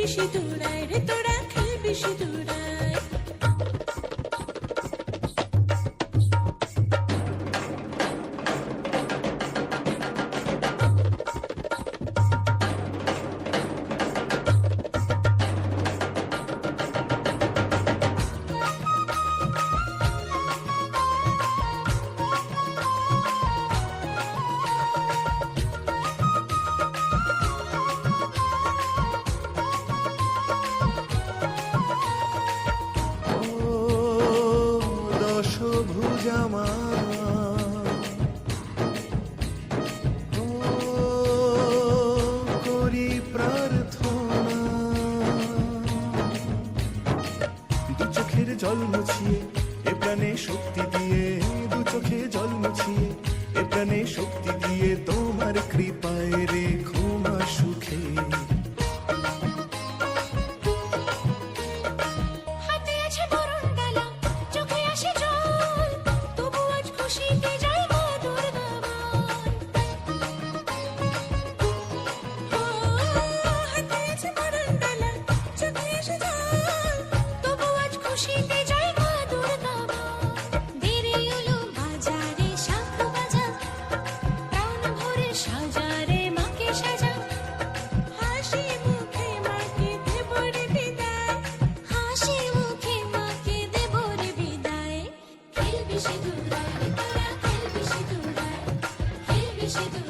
খেলবি সিঁদুরায় রে তোরা খেলবি সিঁদুরায় মুছিয়ে, এ প্রাণে শক্তি দিয়ে দু চোখে জল মুছিয়ে, এ প্রাণে শক্তি দিয়ে তোমার কৃপায় রেখো। খেলবি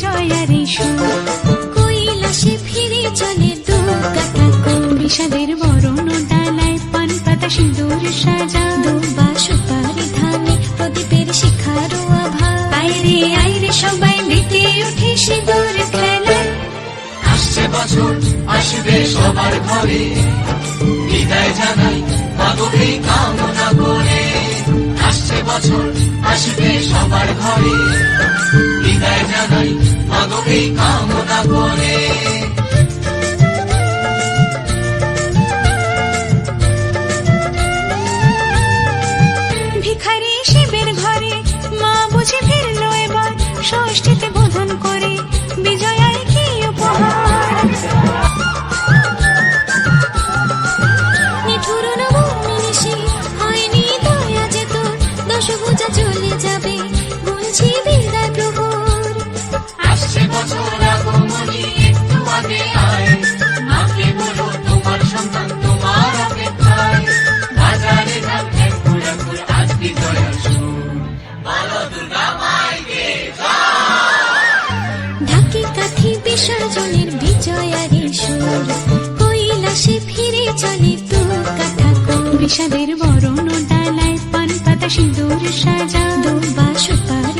কৈলাসে ফিরে চলে দুর্গা ঠাকুর। বিষাদের বরণ ডালায় পান পাতা সিঁদুর সাজা। দুবা সুপারি ধানে প্রদীপের শিখারো আভা আইরে আইরে সবাই মেতে উঠে সিঁদুর খেলায়। আসছে বছর, আসবে সবার ঘরে। আসবে সবার ঘরে। বিদায় জানাই মাগবী কামনা করে। নিশাদের বরণ ডালায় পান পাতা সিঁদুর সাজা দুর্বা সুপার